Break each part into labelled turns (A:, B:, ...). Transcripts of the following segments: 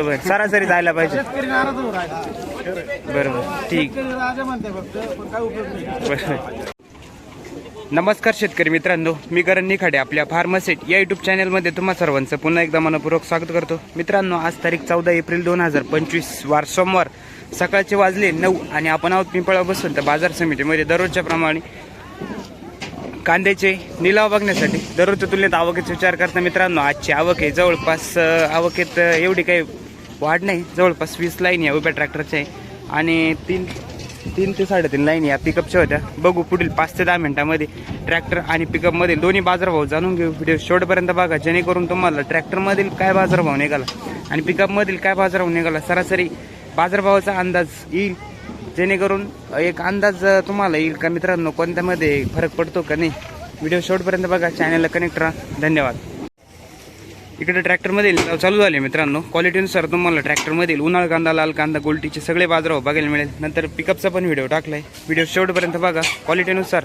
A: बरोबर सरासरी जायला पाहिजे. बरोबर ठीक. नमस्कार शेतकरी मित्रांनो मी करण निखाडे आपल्या फार्मासेट या युट्यूब चॅनलमध्ये तुम्हा सर्वांचं पुन्हा एकदा मनपूर्वक स्वागत करतो. मित्रांनो आज तारीख चौदा एप्रिल दोन हजार पंचवीस वार सोमवार सकाळचे वाजले नऊ आणि आपण आहोत पिंपळा बसून. तर बाजार समितीमध्ये दररोजच्या प्रमाणे कांद्याचे निलाव बघण्यासाठी दररोजच्या तुलनेत आवकेचा विचार करता मित्रांनो आजची आवक आहे जवळपास आवकेत एवढी काही वाढ नाही जवळपास वीस लाईन या उभ्या ट्रॅक्टरच्या आहे. आणि तीन तीन ते साडेतीन लाईन या पिकअपच्या होत्या. बघू पुढील पाच ते दहा मिनटामध्ये ट्रॅक्टर आणि पिकअपमधील दोन्ही बाजारभाव जाणून घेऊ. व्हिडिओ शेवटपर्यंत बघा जेणेकरून तुम्हाला ट्रॅक्टरमधील काय बाजारभाव निघाला आणि पिकअपमधील काय बाजारभाव निघाला सरासरी बाजारभावाचा अंदाज येईल. जेणेकरून एक अंदाज तुम्हाला येईल का मित्रांनो कोणत्यामध्ये फरक पडतो का नाही. व्हिडिओ शेवटपर्यंत बघा चॅनलला कनेक्ट राहा. धन्यवाद. इकडे ट्रॅक्टरमध्ये चालू झाले मित्रांनो. क्वालिटीनुसार तुम्हाला ट्रॅक्टरमधील उन्हाळ कांदा लाल कांदा गोल्टीचे सगळे बाजारावर बघायला मिळेल. नंतर पिकअपचा पण व्हिडिओ टाकलाय. व्हिडिओ शेवटपर्यंत बघा. क्वालिटीनुसार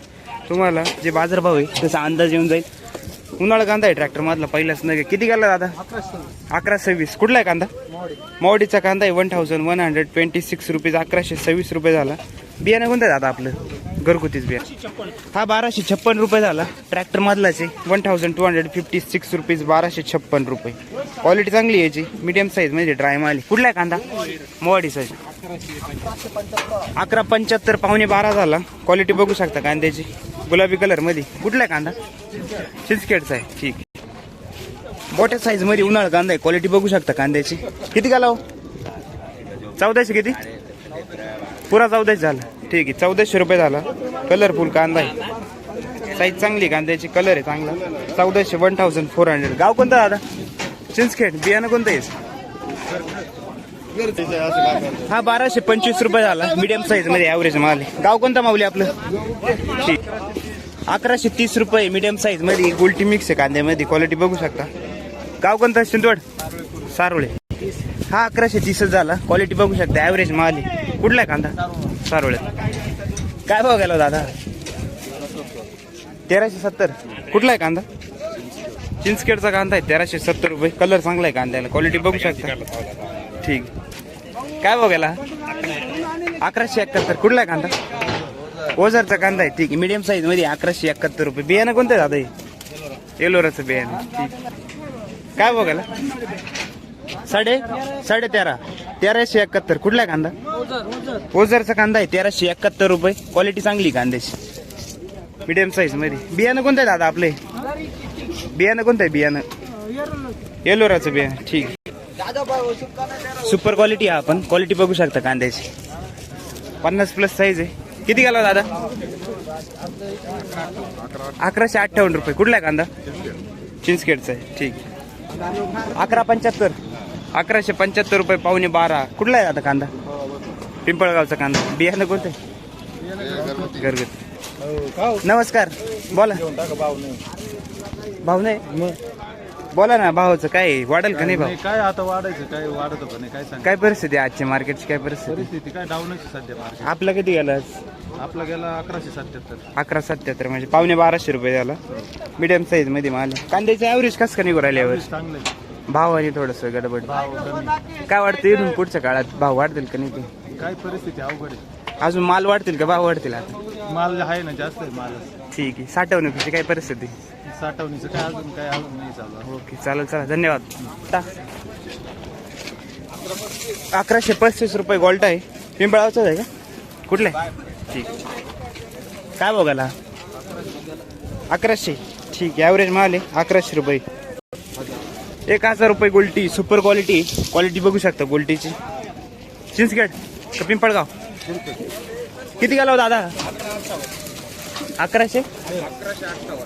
A: तुम्हाला जे बाजारभाव आहे त्याचा अंदाज येऊन जाईल. उन्हाळा कांदा आहे ट्रॅक्टरमधला. पहिलाच नगे किती गेला दादा? अकरा सव्वीस. कुठला आहे कांदा? मावडीचा कांदा आहे. One thousand one hundred twenty six rupees अकराशे सव्वीस रुपये झाला. बियाणं कोणतं आहे दादा आपलं? घरगुतीच बिया. हा बाराशे छप्पन रुपये झाला. ट्रॅक्टर मधलाच आहे one thousand two hundred fifty six rupees बाराशे छप्पन रुपये. क्वालिटी चांगली आहे याची. मीडियम साईज म्हणजे ड्राय माली कुठला आहे कांदा? मोवाडी साईज अकरा पंच्याहत्तर पावणे बारा झाला. क्वालिटी बघू शकता कांद्याची. गुलाबी कलरमध्ये कुठला आहे कांदा? चिंचखेडचा आहे ठीक मोठ्या साईजमध्ये कांदा आहे. क्वालिटी बघू शकता कांद्याची. किती गाला हो? चौदाशे किती? पुरा चौदाशे झाला. ठीक आहे. चौदाशे रुपये झाला. कलरफुल कांदा आहे. साईज चांगली कांद्याची कलर आहे चांगला. चौदाशे वन थाउजंड फोर हंड्रेड गाव कोणतं दादा? चिंचखेड. बियाणं कोणतं आहे? हा बाराशे पंचवीस रुपये झाला. मीडियम साईजमध्ये ॲव्हरेज माल आहे. गाव कोणता माऊली आपलं? ठीक अकराशे तीस रुपये मीडियम साईजमध्ये. गोल्टी मिक्स आहे कांद्यामध्ये. क्वालिटी बघू शकता. गाव कोणता? शिंदवड. सारोळे. हा अकराशे तीसच झाला. क्वालिटी बघू शकता. ॲव्हरेज माल आहे. कुठला आहे कांदा? सारोळे. काय भाव गेला दादा? तेराशे सत्तर. कुठला आहे कांदा? चिंचखेडचा कांदा आहे तेराशे सत्तर रुपये. कलर चांगला आहे कांद्याला. क्वालिटी बघू शकता. ठीक. काय भाव गेला? अकराशे एकाहत्तर. कुठला आहे कांदा? ओझरचा कांदा आहे. ठीक. आहे मीडियम साईजमध्ये अकराशे एकाहत्तर रुपये. बियाणं कोणतं आहे दादा हे? येलोराचं बियाणं. ठीक. काय भाव गेला? साडे साडे तेरा. तेराशे एकाहत्तर. कुठला आहे कांदा? ओझरचा कांदा आहे. तेराशे एकाहत्तर रुपये. क्वालिटी चांगली आहे कांद्याची. मीडियम साईजमध्ये. बियाणं कोणतं आहे दादा आपले? बियाणं कोणतं आहे? बियाणं. येलोराचं बियाणं. ठीक सुपर क्वालिटी आहे आपण. क्वालिटी बघू शकता कांद्याची. पन्नास प्लस साईज आहे. किती गेला दादा? अकराशे अठ्ठावन्न रुपये. कुठला आहे कांदा? चिंचखेडचा आहे. ठीक अकरा पंच्याहत्तर. अकराशे पंच्याहत्तर रुपये पावणे बारा. कुठला आहे दादा कांदा? पिंपळगावचा कांदा. बियाणं कोणतं? आहे घरगुती. नमस्कार बोला. भाव नाही. बोला ना भावाचं काय? वाढेल का नाही भाव?
B: काय आता वाढायचं काय वाढत काय सांग?
A: काय परिस्थिती आहे आजची मार्केटची काय परिस्थिती?
B: परिस्थिती काय डाऊनच आहे सध्या मार्केट
A: आपला किती गेला
B: आपला गेला अकराशे सत्याहत्तर.
A: अकरा सत्याहत्तर म्हणजे पावणे बाराशे रुपये झाला. मीडियम साईजमध्ये माल कांद्याचे ॲव्हरेज कसं का निघू राहिले यावर?
B: चांगलं
A: भाव आणि थोडस गडबड.
B: भाव कमी
A: काय वाटतं इथून पुढच्या काळात भाव वाढतील का नाही ते?
B: काय परिस्थिती अवघड आहे.
A: अजून माल वाढतील का? भाव वाढतील आता?
B: माल आहे ना जास्त आहे माल.
A: ठीक आहे. साठवणुकीची काय परिस्थिती?
B: साठवणीचं काय अजून काय अजून नाही चालू
A: ओके चालेल चला धन्यवाद. टा. अकराशे पस्तीस रुपये गोल्ट आहे. पिंपळावचाच आहे का? कुठले? ठीक. काय बघायला अकराशे. ठीक आहे ॲव्हरेज माल आहे. अकराशे रुपये. एक हजार रुपये गोल्टी सुपर क्वालिटी क्वालिटी बघू शकता गोल्टीची. चिंचगड का पिंपळगाव किती गेला हो दादा? अकराशे?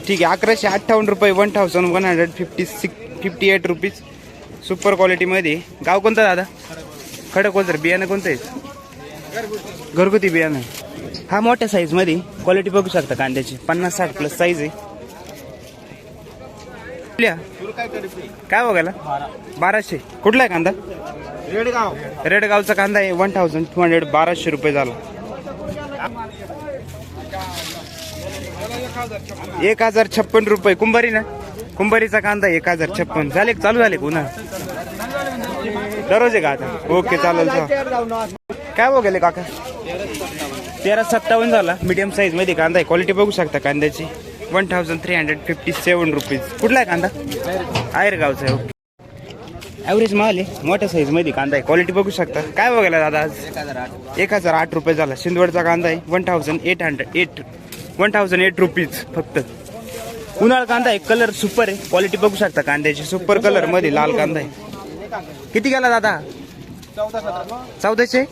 A: ठीक आहे अकराशे अठ्ठावन्न रुपये one thousand one hundred fifty six fifty eight rupees super क्वालिटीमध्ये गाव कोणतं दादा? खडक कोणतं बियाणं कोणतं आहे? घरगुती बियाणं. हा मोठ्या साईजमध्ये क्वालिटी बघू शकता कांद्याची. पन्नास साठ प्लस साईज आहे. काय बघायला? बाराशे. कुठला आहे कांदा?
B: रेडगाव.
A: रेडगावचा कांदा आहे वन थाउजंड टू हंड्रेड बाराशे रुपये झाला. एक हजार छप्पन रुपये. कुंभारी ना? कुंभारीचा कांदा एक हजार छप्पन. झाले? चालू झाले पुन्हा दररोज आहे का आता? ओके चालेल काय गेले काका? तेरा सत्तावन्न झाला. मीडियम साईजमध्ये कांदा आहे. क्वालिटी बघू शकता कांद्याची. One thousand three hundred fifty seven rupees कुठला आहे कांदा? आहेर गावचा आहे ओके. ॲव्हरेज माल आहे. मोठ्या साईजमध्ये कांदा आहे. क्वालिटी बघू शकता. काय बघायला दादा आज? एक हजार आठ रुपये झाला. शिंदवडचा कांदा आहे. One thousand eight hundred eight one thousand eight rupees फक्त. उन्हाळा कांदा आहे. कलर सुपर आहे. क्वालिटी बघू शकता. कांद्याची सुपर कलरमध्ये लाल कांदा आहे. किती गेला दादा? चौदाशे?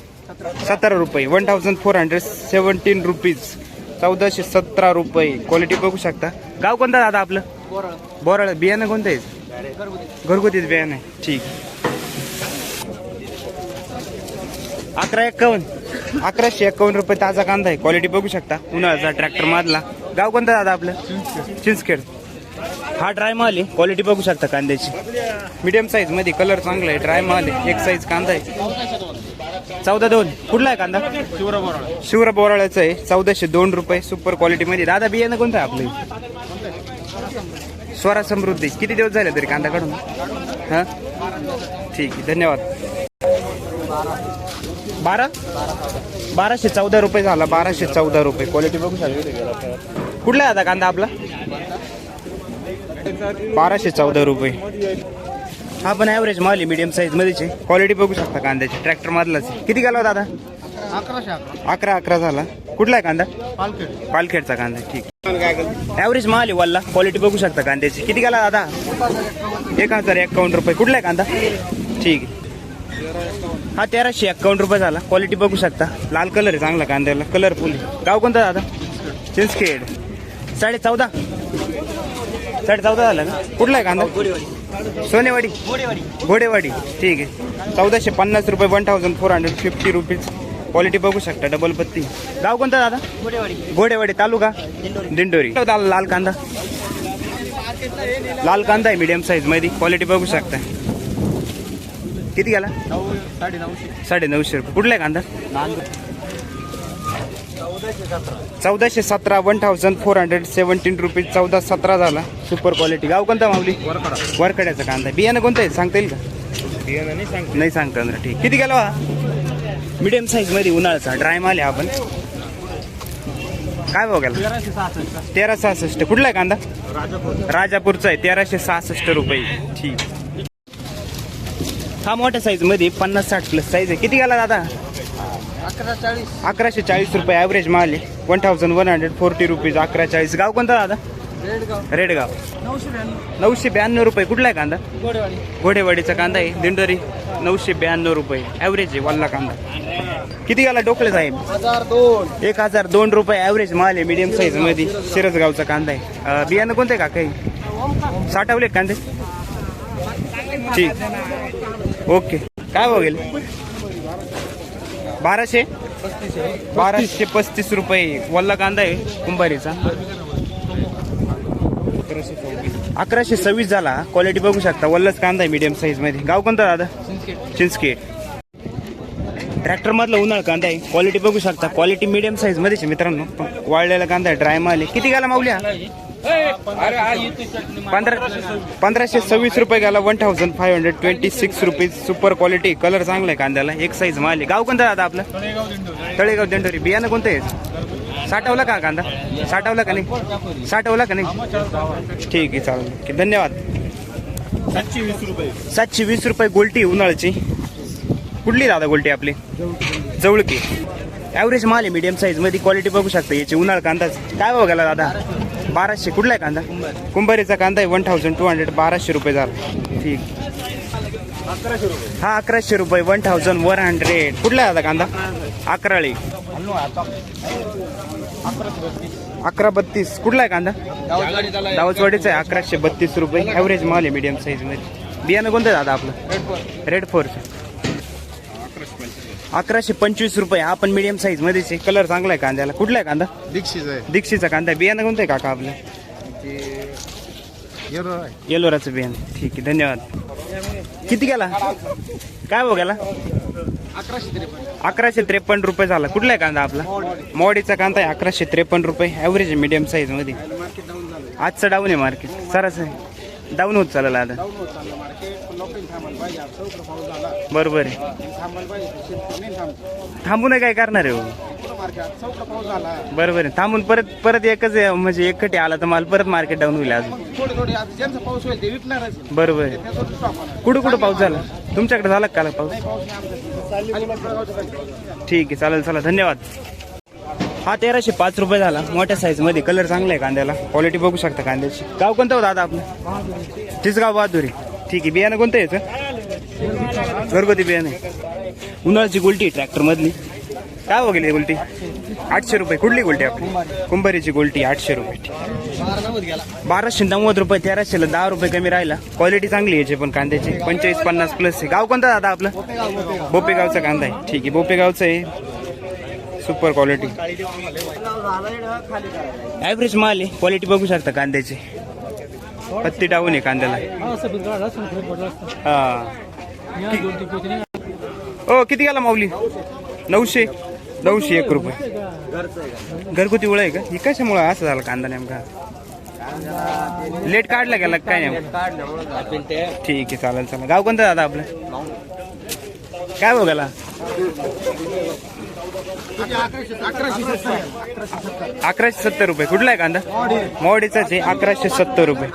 A: सतरा रुपये. One thousand four hundred seventeen rupees चौदाशे सतरा रुपये. क्वालिटी बघू शकता. गाव कोणता दादा आपलं? बोराळ. बियाणं कोणतं आहे? घरगुतीच बियाणं आहे. ठीक. अकरा एक्कावन्न अकराशे एक्कावन्न रुपये ताजा कांदा आहे. क्वालिटी बघू शकता. उन्हाळ्याचा ट्रॅक्टर मधला. गाव कोणता दादा आपलं? चिंचखेड. हा ड्राय माल आहे. क्वालिटी बघू शकता कांद्याची. मीडियम साईजमध्ये कलर चांगला आहे. ड्राय माल आहे. एक साईज कांदा आहे. चौदा दोन. कुठला आहे कांदा?
B: शिवरा बोराळ
A: शिवरा बोराळ्याचं आहे. चौदाशे दोन रुपये सुपर क्वालिटी मध्ये. दादा बियाणं कोणतं आहे आपलं? स्वरा समृद्धी. किती दिवस झाले तरी कांदा काढून? हां? ठीक आहे धन्यवाद. बारा? बाराशे चौदा रुपये झाला. बाराशे चौदा रुपये क्वालिटी बघू कुठला आहे आता कांदा आपला? बाराशे चौदा रुपये. हा पण ॲव्हरेज माल आहे मीडियम साईज मध्येच क्वालिटी बघू शकता कांद्याची ट्रॅक्टर मधलाच. किती गेला दादा
B: अकराशे अकरा.
A: अकरा अकरा झाला. कुठला आहे कांदा?
B: पालखेड.
A: पालखेडचा कांदा ठीक ॲव्हरेज माल आहे वल्ला. क्वालिटी बघू शकता कांद्याची. किती गेला दादा एक हजार एक्कावन्न रुपये. कुठला आहे कांदा? ठीक आहे. हा तेराशे एक्कावन्न रुपये झाला. क्वालिटी बघू शकता. लाल कलर आहे चांगला कांद्याला. कलरफुल गाव कोणतं दादा? चिंचखेड. साडे चौदा साडे चौदा झाला का कुठला आहे कांदा? सोनेवाडी? घोडेवाडी. ठीक आहे. चौदाशे पन्नास रुपये one thousand four hundred fifty rupees quality बघू शकता डबल पत्ती. गाव कोणतं दादा? घोडेवाडी. तालुका? दिंडोरी. लाल लाल कांदा? लाल कांदा आहे मीडियम साईजमध्ये. क्वालिटी बघू शकता. किती गेला?
B: नऊ साडे नऊशे
A: साडे नऊशे रुपये. कुठला आहे कांदा? चौदाशे सतरा one thousand four hundred seventeen rupees चौदा सतरा झाला. सुपर क्वालिटी गाव कोणता माऊली?
B: वरकडा
A: वरकड्याचा कांदा. बियाणं कोणतं आहे? सांगता येईल का?
B: बियाणं नाही सांग
A: नाही सांगता येणार. ठीक. किती गेला? मीडियम साईजमध्ये उन्हाळ्याचा. ड्राय माल आहे आपण. काय
B: सहासष्ट.
A: तेरा सहासष्ट. कुठला आहे कांदा?
B: राजापूर
A: राजापूरचा आहे. तेराशे सहासष्ट रुपये. ठीक. हा मोठ्या साईजमध्ये पन्नास साठ प्लस साईज आहे. किती गेला दादा? अकराशे चाळीस रुपये ॲव्हरेज माल आहे. One thousand one hundred forty rupees अकरा चाळीस. गाव कोणता दादा?
B: रेडगाव.
A: रेडगाव.
B: नऊशे ब्याण्णव.
A: रुपये. कुठला आहे कांदा? घोडेवाडीचा कांदा आहे. दिंडोरी. नऊशे ब्याण्णव रुपये. ॲव्हरेज आहे. वल्ला कांदा. किती गेला डोकले साहेब? एक हजार दोन रुपये ॲव्हरेज माल आहे. मीडियम साईजमध्ये. शिरसगावचा कांदा आहे. बियाणं कोणतं का काही साठवले कांदे? ठीक. ओके. काय गेले? बाराशे? बाराशे पस्तीस रुपये. वल्ला कांदा आहे कुंभारीचा. अकराशे सव्वीस. झाला. क्वालिटी बघू शकता. वल्लाच कांदा आहे मीडियम साईजमध्ये. गाव कोणता दादा? चिंचखेड. ट्रॅक्टर मधला उन्हाळ कांदा आहे. क्वालिटी बघू शकता. क्वालिटी मीडियम साईज मध्येच आहे मित्रांनो. वाळलेला कांदा आहे. ड्राय माल आहे. किती गेला माऊल्या पंधरा पंधराशे सव्वीस रुपये गेला one thousand five hundred twenty six rupees super quality colour चांगला आहे कांद्याला. एक साईज माल आहे. गाव कोणतं दादा आपलं?
B: तळेगाव दिंडोरी.
A: बियाणं कोणतं आहे? साठवला का कांदा? साठवला का नाही? साठवला का नाही? ठीक आहे चालेल. धन्यवाद.
B: सातशे वीस रुपये
A: सातशे वीस रुपये गोल्टी उन्हाळ्याची. कुठली दादा गोल्टी आपली? जवळकी ॲव्हरेज माल आहे मीडियम साईजमध्ये. क्वालिटी बघू शकता याची. उन्हाळ कांदाच. काय बघायला दादा? बाराशे कुठला आहे कांदा? कुंभारीचा कांदा आहे वन थाउजंड टू हंड्रेड बाराशे रुपये झाला. ठीक.
B: अकराशे रुपये
A: हा अकराशे रुपये वन थाउजंड वन हंड्रेड कुठला आहे दादा कांदा? अकराळी. अकरा बत्तीस. कुठला आहे कांदा?
B: गावगाडी
A: दावचवाडीचा आहे अकराशे बत्तीस रुपये. ॲव्हरेज माल आहे मीडियम साईजमध्ये बियाणं कोणतं आहे दादा आपलं? रेड फोर अकराशे पंचवीस रुपये. हा पण मीडियम साईज मध्येच आहे कलर चांगला आहे कांद्याला. कुठला आहे कांदा?
B: दीक्षित आहे.
A: दीक्षीचा कांदा आहे. बियाणं कोणतं आहे काका आपलं?
B: ते येरो आहे.
A: येलोराचं बियाणं. ठीक आहे धन्यवाद. किती गेला? काय भाऊ गेला?
B: अकराशे त्रेपन्न.
A: अकराशे त्रेपन्न रुपये झाला. कुठला आहे कांदा आपला? मोडीचा कांदा आहे. अकराशे त्रेपन्न रुपये. ॲव्हरेज आहे मीडियम साईजमध्ये.
B: मार्केट डाऊन झालं.
A: आजचं डाऊन आहे मार्केट सरासरी. डाऊन होत चाललं आता.
B: डाऊन होत चाललं मार्केट लोक थांबायला पाहिजे आता पाऊस झाला
A: बरोबर आहे.
B: थांबायला पाहिजे शेतकरी नाही थांबतो
A: थांबून काय करणार आहे हो?
B: कुठं मार्केट पाऊस झाला
A: बरोबर आहे. थांबून परत परत एकच आहे, म्हणजे एकखटी आला तर मला परत मार्केट डाऊन होईल अजून.
B: मग थोडे थोडे आता ज्यांचा पाऊस होईल ते विकणारच आहे.
A: बरोबर आहे.
B: त्याच्यावर स्टॉप होणार
A: कुठं कुठं पाऊस झाला? तुमच्याकडे झाला का काल पाऊस?
B: पाऊस नाही खाली.
A: ठीक आहे चालेल चला धन्यवाद. हा तेराशे पाच रुपये झाला. मोठ्या साईजमध्ये. कलर चांगला आहे कांद्याला. क्वालिटी बघू शकता कांद्याची. गाव कोणतं हो दादा आपलं? तीच गाव बहादुरी. ठीक आहे बियाणं कोणतं याचं? घरगुती बियाणं आहे. उन्हाळ्याची गुलटी ट्रॅक्टरमधली. काय वगैरे गुलटी? आठशे रुपये. कुठली गुलटी आपली? कुंभारीची गुलटी आठशे रुपये. बाराशे नव्वद रुपये तेराशेला दहा रुपये कमी राहिला. क्वालिटी चांगली याची पण कांद्याची. पंचेचाळीस पन्नास प्लस आहे. गाव कोणता दादा आपलं? बोपेगावचा कांदा आहे. ठीक आहे बोपेगावचं आहे. सुपर क्वालिटी ॲव्हरेज माल आहे. क्वालिटी बघू शकता कांद्याची. पत्ती डाऊन आहे कांद्याला. हा ओ किती गेला माऊली? नऊशे. नऊशे एक रुपये. घरगुती उळ आहे का? ही कशामुळे असं झालं कांदा नेमका? लेट काढला गेला काय नेमकं? ठीक आहे चालेल चालेल. गाव कोणतं दादा आपलं? काय बघायला
B: अकराशे सत्तर
A: रुपये. कुठला आहे कांदा? मोडीचाच आहे. अकराशे सत्तर रुपये.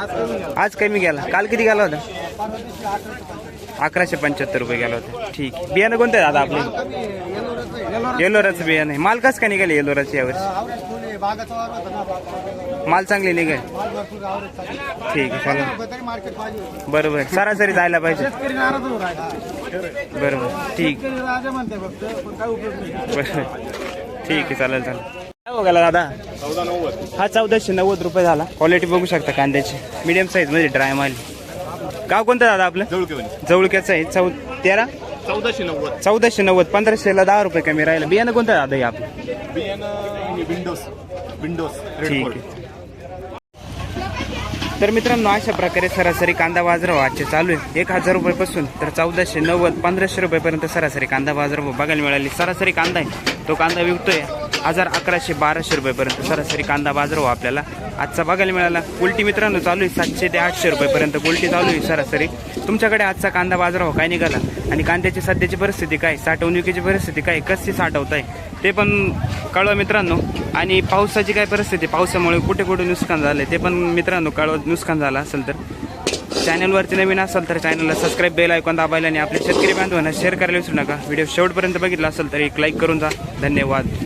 A: आज कमी गेला. काल किती गेला होता? अकराशे पंच्याहत्तर रुपये गेला होता. ठीक आहे. बियाणं कोणतं आहे दादा आपलं? येलोराचं बियाणं आहे. माल कसं का निघाले येलोराचं यावर्षी? माल चांगले निघाले. ठीक आहे चालेल.
B: मार्केट पाहिजे
A: बरोबर सरासरी जायला पाहिजे.
B: शेतकरी नाराज होऊ राहिला.
A: बरोबर ठीक.
B: शेतकरी राजा म्हणते फक्त पण काय उपयोग नाही.
A: बरं ठीक आहे चालेल चालेल. काय बघायला दादा?
B: चौदा नव्वद
A: हा चौदाशे नव्वद रुपये झाला. क्वालिटी बघू शकता कांद्याची. मीडियम साईजमध्ये ड्राय माल गाव कोणतं दादा आपलं? जवळक्याचं आहे. चौ तेरा?
B: चौदाशे नव्वद.
A: चौदाशे नव्वद पंधराशेला दहा रुपये कमी राहिलं. बियाणं कोणतं दादा हे आपलं
B: बियाणं विंडोज. विंडोज
A: ठीक आहे. तर मित्रांनो अशा प्रकारे सरासरी कांदा बाजार आजचे चालू आहे. एक हजार रुपयापासून तर चौदाशे नव्वद पंधराशे रुपयेपर्यंत सरासरी कांदा बाजार बघायला मिळाली. सरासरी कांदा आहे. तो कांदा विकतोय. हजार अकराशे बाराशे रुपयेपर्यंत सरासरी कांदा बाजार हो आपल्याला. आजचा बघायला मिळाला उलटी मित्रांनो चालू आहे सातशे ते आठशे रुपयेपर्यंत उलटी चालू आहे सरासरी. तुमच्याकडे आजचा कांदा बाजार भाव काय निघाला? आणि कांद्याची सध्याची परिस्थिती काय? साठवणुकीची परिस्थिती काय? कशी साठवत आहे ते पण कळवा मित्रांनो. आणि पावसाची काय परिस्थिती? पावसामुळे कुठे कुठे नुकसान झालं ते पण मित्रांनो कळवा नुकसान झालं असेल तर. चॅनलवरती नवीन असेल तर चॅनलला सबस्क्राईब बेल ऐकून दाबायला आणि आपल्या शेतकरी बांधवांना शेअर करायला विसरू नका. व्हिडिओ शेवटपर्यंत बघितला असेल तर एक लाईक करून जा. धन्यवाद.